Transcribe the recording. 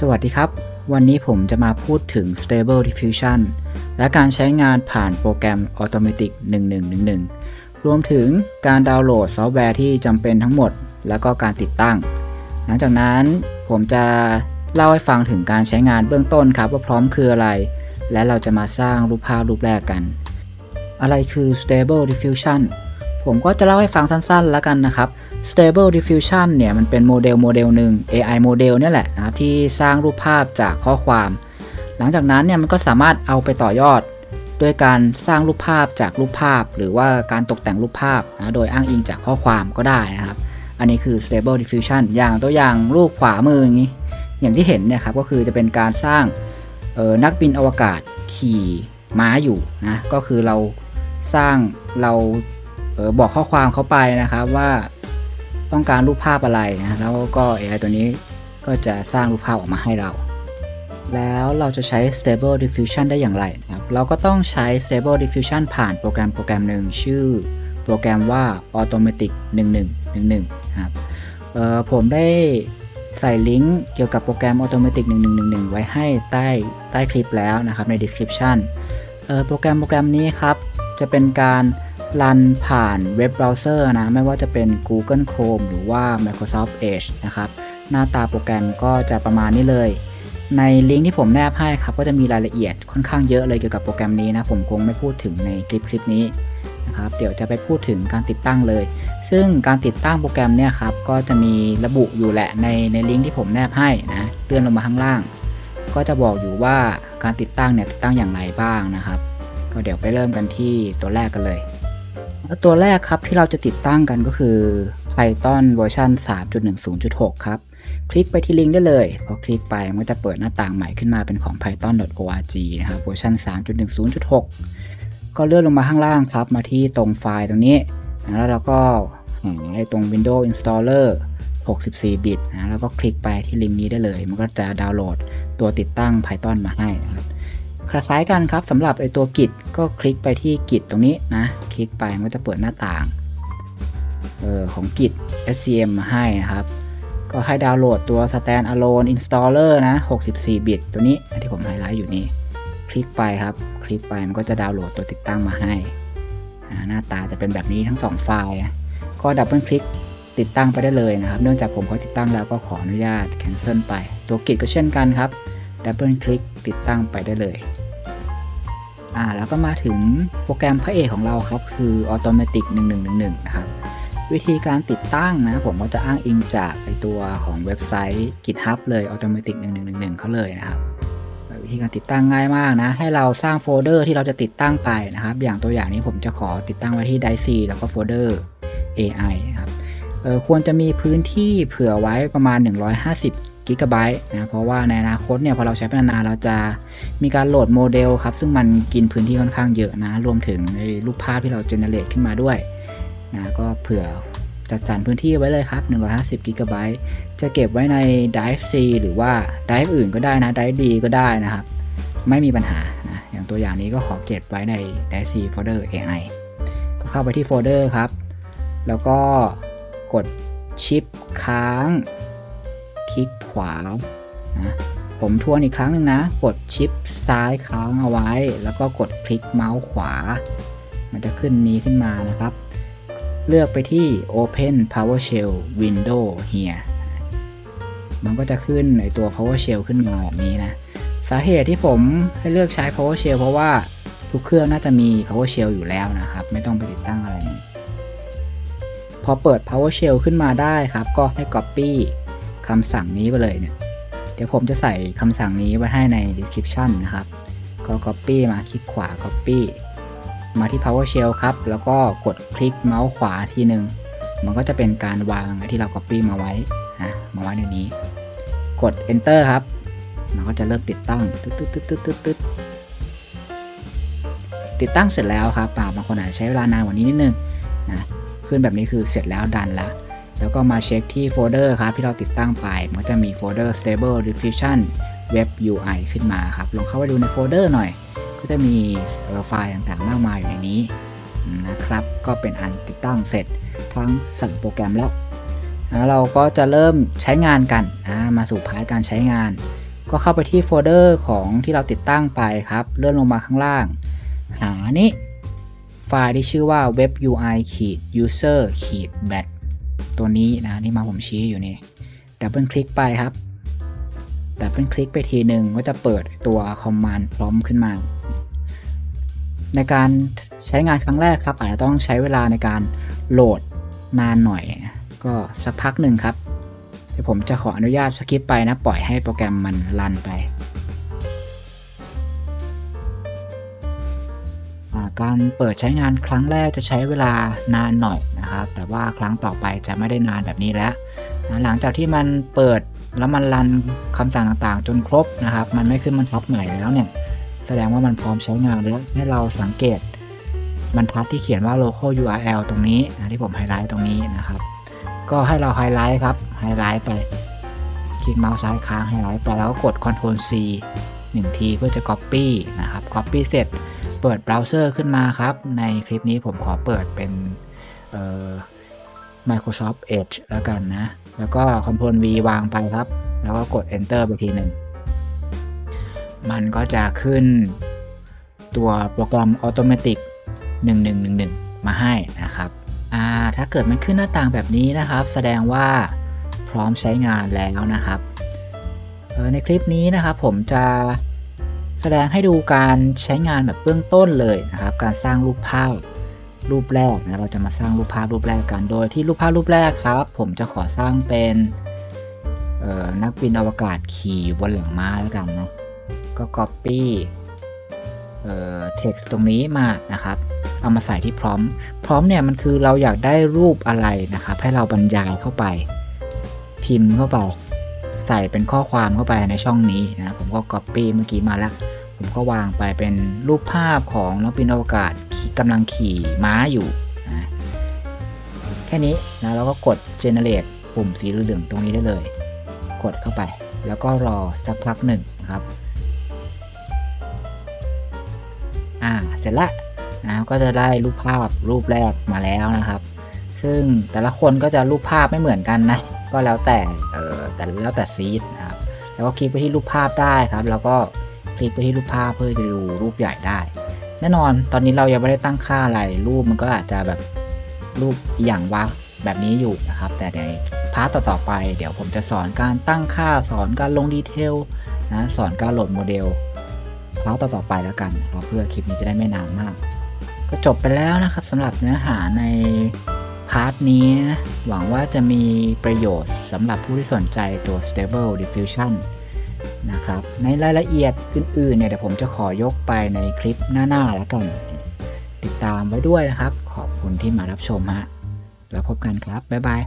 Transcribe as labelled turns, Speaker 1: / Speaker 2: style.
Speaker 1: สวัสดีครับ วันนี้ผมจะมาพูดถึง Stable Diffusion และการใช้งานผ่านโปรแกรม Automatic 1111 รวมถึงการดาวน์โหลดซอฟต์แวร์ที่จำเป็นทั้งหมด แล้วก็การติดตั้ง หลังจากนั้นผมจะเล่าให้ฟังถึงการใช้งานเบื้องต้นครับว่าพร้อมคืออะไร และเราจะมาสร้างรูปภาพรูปแรกกัน อะไรคือ Stable Diffusion ผมก็จะเล่าให้ฟังสั้นๆ แล้วกันนะครับ Stable Diffusion เนี่ยมันเป็นโมเดลโมเดลหนึ่ง AI โมเดลเนี่ยแหละนะครับที่สร้างรูปภาพจากข้อความ หลังจากนั้นเนี่ยมันก็สามารถเอาไปต่อยอดด้วยการสร้างรูปภาพจากรูปภาพ หรือว่าการตกแต่งรูปภาพนะโดยอ้างอิงจากข้อความก็ได้นะครับ อันนี้คือ Stable Diffusion อย่างตัวอย่างรูปขวามืออย่างนี้ อย่างที่เห็นเนี่ยครับก็คือจะเป็นการสร้างออนักบินอวกาศขี่ม้าอยู่นะก็คือเราสร้างเรา บอกข้อความเขาไปนะครับว่าต้องการรูปภาพอะไรนะแล้วก็ AI ตัวนี้ก็จะสร้างรูปภาพออกมาให้เรา แล้วเราจะใช้ Stable Diffusion ได้อย่างไรนะครับ เราก็ต้องใช้ Stable Diffusion ผ่านโปรแกรมโปรแกรมหนึ่งชื่อโปรแกรมว่า Automatic 1111นะครับเอ่อผมได้ใส่ลิงก์เกี่ยวกับโปรแกรม Automatic 1111 ไว้ให้ใต้ใต้คลิปแล้วนะครับใน description โปรแกรมโปรแกรมนี้ครับ จะเป็นการ รันผ่านเว็บเบราว์เซอร์นะ ไม่ว่าจะเป็น Google Chrome หรือว่า Microsoft Edge นะครับ หน้าตาโปรแกรมก็จะประมาณนี้เลย ในลิงก์ที่ผมแนบให้ครับ ก็จะมีรายละเอียดค่อนข้างเยอะเลยเกี่ยวกับโปรแกรมนี้นะ ผมคงไม่พูดถึงในคลิปคลิปนี้นะครับ เดี๋ยวจะไปพูดถึงการติดตั้งเลย ซึ่งการติดตั้งโปรแกรมเนี่ยครับ ก็จะมีระบุอยู่แหละในในลิงก์ที่ผมแนบให้นะ เตือนลงมาข้างล่าง ก็จะบอกอยู่ว่าการติดตั้งเนี่ยติดตั้งอย่างไรบ้างนะครับ ก็เดี๋ยวไปเริ่มกันที่ตัวแรกกันเลย ตัวแรกครับที่เราจะติดตั้งกันก็คือ Python เวอร์ชัน3.10.6 ครับ คลิกไปที่ลิงก์ได้เลย พอคลิกไปมันจะเปิดหน้าต่างใหม่ขึ้นมาเป็นของ python.org นะครับเวอร์ชัน3.10.6 ก็เลื่อนลงมาข้างล่างครับ มาที่ตรงไฟล์ตรงนี้ แล้วเราก็หาไอ้ตรง Windows Installer 64 บิตนะแล้วก็คลิกไปที่ลิงก์นี้ได้เลย มันก็จะดาวน์โหลดตัวติดตั้ง Python มาให้นะครับ คล้ายๆกันครับสำหรับไอตัว Git ก็คลิกไปที่ Git ตรงนี้นะ คลิกไปมันจะเปิดหน้าต่างออของ Git SCM มาให้นะครับ ก็ให้ดาวน์โหลดตัว stand alone installer นะ 64 บิต ตัวนี้ที่ผมไฮไลท์อยู่นี้คลิกไปครับ คลิกไปมันก็จะดาวน์โหลดตัวติดตั้งมาให้ หน้าตาจะเป็นแบบนี้ทั้ง 2 ไฟล์ ก็ดับเบิลคลิกติดตั้งไปได้เลยนะครับ เนื่องจากผมเขาติดตั้งแล้วก็ขออนุญาต cancel ไป ตัวกิจก็เช่นกันครับ ดับเบิลคลิกติดตั้งไปได้เลย อ่าแล้วก็มาถึงโปรแกรมพระเอกของเราครับ คือ Automatic 1111 นะครับ วิธีการติดตั้งนะผมก็จะอ้างอิงจากไอตัวของเว็บไซต์ GitHub เลย Automatic 1111เขาเลยนะครับ วิธีการติดตั้งง่ายมากนะ ให้เราสร้างโฟลเดอร์ที่เราจะติดตั้งไปนะครับ อย่างตัวอย่างนี้ผมจะขอติดตั้งไว้ที่ d i c แล้วก็โฟลเดอร์ AI นะครับเออควรจะมีพื้นที่เผื่อไว้ประมาณ 150 กิกะไบต์นะเพราะว่าในอนาคตเนี่ยพอเราใช้ไปนานๆเราจะมีการโหลดโมเดลครับซึ่งมันกินพื้นที่ค่อนข้างเยอะนะรวมถึงในรูปภาพที่เราเจเนเรตขึ้นมาด้วยนะก็เผื่อจัดสรรพื้นที่ไว้เลยครับ 150กิกะไบต์จะเก็บไว้ใน Drive C หรือว่า Drive อื่นก็ได้นะ Drive D ก็ได้นะครับ ไม่มีปัญหานะอย่างตัวอย่างนี้ก็ขอเก็บไว้ใน Drive C Folder AI ก็เข้าไปที่โฟลเดอร์ครับ แล้วก็กดชิปค้าง คลิก ขวานะผมทวนอีกครั้งหนึ่งนะ กดชิปซ้ายค้างเอาไว้ แล้วก็กดคลิกเมาส์ขวา มันจะขึ้นนี้ขึ้นมานะครับ เลือกไปที่ Open PowerShell Window here มันก็จะขึ้นในตัว PowerShell ขึ้นมาแบบนี้นะ สาเหตุที่ผมให้เลือกใช้ PowerShell เพราะว่าทุกเครื่องน่าจะมี PowerShell อยู่แล้วนะครับ ไม่ต้องไปติดตั้งอะไร พอเปิด PowerShell ขึ้นมาได้ครับ ก็ให้ Copy คำสั่งนี้ไปเลยเนี่ย เดี๋ยวผมจะใส่คำสั่งนี้ไว้ให้ใน description นะครับ ก็ Copy มาคลิกขวา Copy มาที่ PowerShell ครับ แล้วก็กดคลิกเมาส์ขวาทีหนึ่งมันก็จะเป็นการวางที่เรา Copy มาไว้นะมาไว้ในนี้ กด Enter ครับ มันก็จะเริ่มติดตั้งตึ๊ดตึ๊ดตึ๊ดตึ๊ดตึ๊ดตึ๊ดติดตั้งเสร็จแล้วครับป่าบางคนอาจจะใช้เวลานานกว่านี้นิดนึงนะขึ้นแบบนี้คือเสร็จแล้วดันแล้ว แล้วก็มาเช็คที่โฟลเดอร์ครับที่เราติดตั้งไป มันก็จะมีโฟลเดอร์ stable diffusion web UI ขึ้นมาครับ ลองเข้าไปดูในโฟลเดอร์หน่อย ก็จะมีไฟล์ต่างๆ มากมายอยู่ในนี้นะครับ ก็เป็นอันติดตั้งเสร็จทั้งสั่งโปรแกรมแล้วแล้วเราก็จะเริ่มใช้งานกันนะมาสู่พาร์ทการใช้งาน ก็เข้าไปที่โฟลเดอร์ของที่เราติดตั้งไปครับ เลื่อนลงมาข้างล่าง หานี้ไฟล์ที่ชื่อว่า web ui ขีด user ขีด bat ตัวนี้นะนี่มาผมชี้อยู่นี่ดับเบิลคลิกไปครับดับเบิลคลิกไปทีหนึ่งก็จะเปิดตัว command prompt ขึ้นมา ในการใช้งานครั้งแรกครับอาจจะต้องใช้เวลาในการโหลดนานหน่อย ก็สักพักหนึ่งครับเดี๋ยวผมจะขออนุญาตสกิปไปนะ ปล่อยให้โปรแกรมมันรันไป การเปิดใช้งานครั้งแรกจะใช้เวลานานหน่อยนะครับ แต่ว่าครั้งต่อไปจะไม่ได้นานแบบนี้แล้วนะหลังจากที่มันเปิดแล้วมันรันคำสั่งต่างๆ จนครบนะครับ มันไม่ขึ้นบรรทัดใหม่แล้วเนี่ย แสดงว่ามันพร้อมใช้งานแล้วให้เราสังเกตบรรทัดที่เขียนว่า local URL ตรงนี้นะที่ผมไฮไลท์ตรงนี้นะครับ ก็ให้เราไฮไลท์ครับไฮไลท์ไปคลิกเมาส์ซ้ายค้างไฮไลท์ไปแล้วก็กด Ctrl C 1 ทีเพื่อจะ Copy นะครับ Copy เสร็จ เปิดเบราว์เซอร์ขึ้นมาครับ ในคลิปนี้ผมขอเปิดเป็น Microsoft Edge แล้วกันนะ แล้วก็ Ctrl V วางไปครับ แล้วก็กด Enter ไปทีหนึ่ง มันก็จะขึ้นตัวโปรแกรม Automatic 1111 มาให้นะครับอ่าถ้าเกิดมันขึ้นหน้าต่างแบบนี้นะครับ แสดงว่าพร้อมใช้งานแล้วนะครับ ในคลิปนี้นะครับผมจะ แสดงให้ดูการใช้งานแบบเบื้องต้นเลยนะครับ การสร้างรูปภาพรูปแรกนะเราจะมาสร้างรูปภาพรูปแรกกันโดยที่รูปภาพรูปแรกครับ ผมจะขอสร้างเป็นนักบินอวกาศขี่บนหลังม้าแล้วกันนะก็ copy เอ่อ text ตรงนี้มานะครับ เอามาใส่ที่พร้อม พร้อมเนี่ยมันคือเราอยากได้รูปอะไรนะครับ ให้เราบรรยายเข้าไป พิมพ์เข้าไป ใส่เป็นข้อความเข้าไปในช่องนี้นะ ผมก็ copy เมื่อกี้มาแล้ว ผมก็วางไปเป็นรูปภาพของนักบินอวกาศกำลังขี่ม้าอยู่นะแค่นี้นะแล้วก็กด generate ปุ่มสีเหลืองตรงนี้ได้เลย กดเข้าไป แล้วก็รอสักพักหนึ่งนะครับ อ่า เสร็จละนะก็จะได้รูปภาพรูปแรกมาแล้วนะครับ ซึ่งแต่ละคนก็จะรูปภาพไม่เหมือนกันนะ ก็แล้วแต่ เออแต่แล้วแต่ซีดนะครับ แล้วก็คลิกไปที่รูปภาพได้ครับ แล้วก็ คลิกไปที่รูปภาพเพื่อจะดูรูปใหญ่ได้ แน่นอนตอนนี้เรายังไม่ได้ตั้งค่าอะไร รูปมันก็อาจจะแบบรูปอย่างว่าแบบนี้อยู่นะครับ แต่ในพาร์ทต่อๆไป เดี๋ยวผมจะสอนการตั้งค่าสอนการลงดีเทลนะสอนการโหลดโมเดลพาร์ทต่อๆไปแล้วกันนะครับเพื่อคลิปนี้จะได้ไม่นานมาก ก็จบไปแล้วนะครับสำหรับเนื้อหาในพาร์ทนี้ หวังว่าจะมีประโยชน์สำหรับผู้ที่สนใจตัว Stable Diffusion นะครับ ในรายละเอียดอื่นๆเนี่ยเดี๋ยวผมจะขอยกไปในคลิปหน้าๆแล้วกันติดตามไว้ด้วยนะครับ ขอบคุณที่มารับชมฮะแล้วพบกันครับ บ๊ายบาย